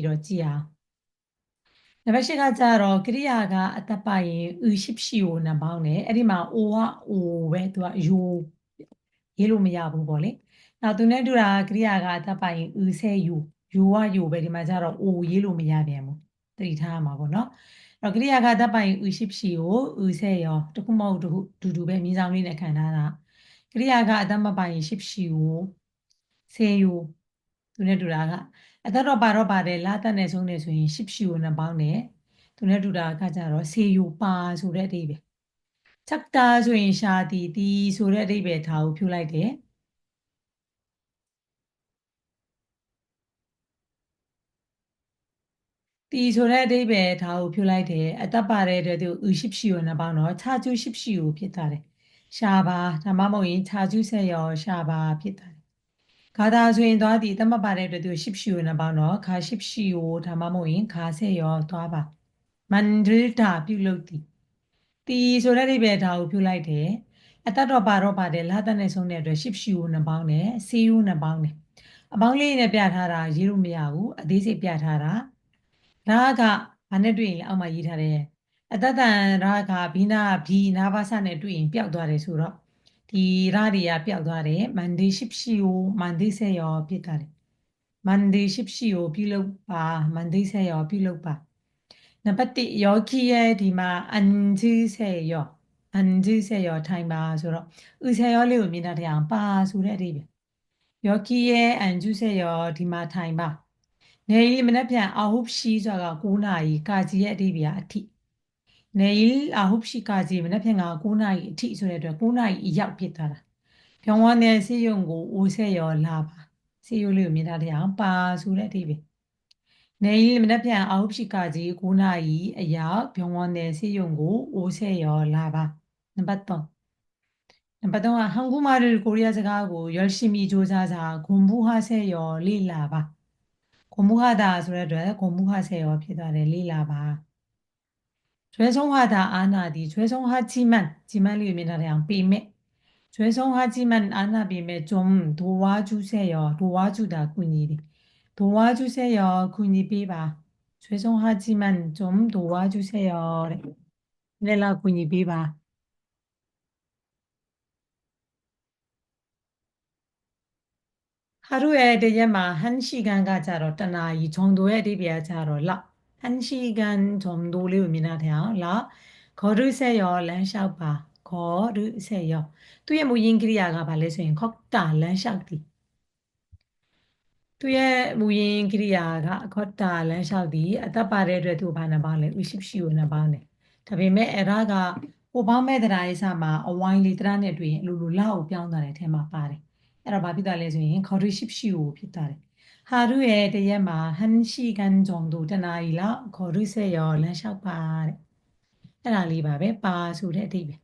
ပြီးတော့ကြည့်အောင်နံပါတ်၈ကကြတော့ကရိယာကအတ္တပိုင်ဥရှိရှိကိုနံပေါင်းတယ်အဲ့ဒီမှာ O က O ပဲသူကယူရေးလို့မရဘူးပေါ့လေနောက်သူနဲ့တူတာကရိယာကအတ္တပိုင်ဥဆဲယူယူကယူပဲဒီမှာကြတော့ O ရေးလို့မရပြန်ဘူးသတိထားရမှာပေါ့နော်အဲ့တော့ကရိယာကအတ္တပိုင်ဥရှိရှိကိုဥဆဲရောတခုမဟုတ်တခုတူတူပဲမြေဆောင်လေးနဲ့ခံထားတာကရိယာကအတ္တမပိုင်ရှိရှိကိုဆဲယူ သူနဲ့တူတာကအတ္တတော့ပါတော့ပါတယ်လာတတ်နေဆုံးနေဆိုရင်ရှိရှိကိုနှစ်ပေါင်းနဲ့သူနဲ့တူတာကကြတော့ဆေယူပါဆိုတဲ့အဓိပ္ပာယ်ချက်တာဆိုရင်ရှာတီတီဆိုတဲ့အဓိပ္ပာယ်ထားကိုဖြုတ်လိုက်တယ်တီဆိုတဲ့အဓိပ္ပာယ်ထားကိုဖြုတ်လိုက်တယ်အတ္တပါတဲ့အတွက်သူဥရှိရှိကိုနှစ်ပေါင်းတော့ခြာကျူရှိရှိကိုဖြစ်သွားတယ်ရှာပါဒါမှမဟုတ်ရင်ခြာကျူဆက်ရောရှာပါဖြစ်သွားတယ် ဂါထာဆိုရင်သွားသည်တမပါတဲ့အတွက်သူရှိရှိကိုနှစ်ပေါင်းတော့ခါရှိရှိကိုဒါမှမဟုတ်ရင်ခါဆက်ရောသွားပါမန္ဒရတာပြုလုပ်သည်တီဆိုတဲ့အိဗေဒါကိုပြုလိုက်တယ်အတတ်တော့ပါတော့ပါတယ်လာတတ်နဲ့ဆုံးတဲ့အတွက်ရှိရှိကိုနှစ်ပေါင်းတယ်စီယူနှစ်ပေါင်းတယ်အပေါင်းလေးနဲ့ပြထားတာရေးလို့မရဘူးအသေးစိတ်ပြထားတာဒါကဘာနဲ့တွေ့ရင်လဲအောက်မှာရေးထားတယ်အတ္တတန်ရာကဘိနာဘီနာဘာစနဲ့တွေ့ရင်ပျောက်သွားတယ်ဆိုတော့ ဒီရာတွေကပျောက်သွားတယ်မန္ဒီရှိရှိကိုမန္ဒီဆက်ရောပြစ်သွားတယ်မန္ဒီရှိရှိကိုပြုလုပ်ပါမန္ဒီဆက်ရောပြုလုပ်ပါနံပါတ်1ယောဂီရဲ့ဒီမှာအန်ဂျီဆက်ရောအန်ဂျီဆက်ရောထိုင်ပါဆိုတော့ဥဆက်ရောလေးကိုမြင်တတ်တဲ့အောင်ပါဆိုတဲ့အဓိပ္ပာယ်ယောဂီရဲ့အန်ဂျူဆက်ရောဒီမှာထိုင်ပါနေရီမနေ့ပြန်အဟုတ်ရှိဆိုတာက9နာရီကာကြီးရဲ့အဓိပ္ပာယ်အထိ 내일 9시까지 맨 앞에 가고 나이 티 소리를 고나이 이약 피다라. 병원에 세용고 오세요 라바. 세요를 미나리야 빠 소리 대비. 내일 맨날 평 9시까지 고나이 이약 병원에 세용고 오세요 라바. 넘버 3. 넘버 3은 한국말을 고리아 제가하고 열심히 조사자 공부하세요 리라바. 공부하다 소리를 공부하세요 피다래 리라바. 죄송하다 아나디. 죄송하지만 지만을 의미하는 비메 죄송하지만 아나비메 좀 도와주세요. 도와주다 군이. 도와주세요 군이 비바. 죄송하지만 좀 도와주세요. 내라 군이 비바. 하루에 대제만 한 시간가 자로 떠나 이 정도에 리비아 자로 라. တော့လ1시간 정도လေးကိုမြင်တာတဲ့အောင်လ걸으세요လမ်းလျှောက်ပါ걸으세요သူ့ရဲ့မူရင်းကိရိယာကဘာလဲဆိုရင်걷다လမ်းလျှောက်သည်သူရဲ့မူရင်းကိရိယာက걷다လမ်းလျှောက်သည်အသက်ပါတဲ့အတွက်သူဘာနှစ်ပါးလဲဥရှိရှိကိုနှစ်ပါးနဲ့ဒါပေမဲ့အဲ့ဒါကဟိုပေါင်းမဲ့တရားရေးစာမှာအဝိုင်းလေးတရားနဲ့တွေ့ရင်အလိုလိုလောက်ပြောင်းသွားတဲ့အထက်မှာပါတယ်အဲ့တော့ဘာဖြစ်သွားလဲဆိုရင်ခေါ်ရရှိရှိကိုဖြစ်သွားတယ် ဟာရုရဲ့တရက်မှာဟန်ရှိကန်ဂျုံတို့တနာရီလောက်ခေါ်ရဆက်ရောလမ်းလျှောက်ပါတဲ့အဲ့ဒါလေးပါပဲပါဆိုတဲ့အဓိပ္ပာယ်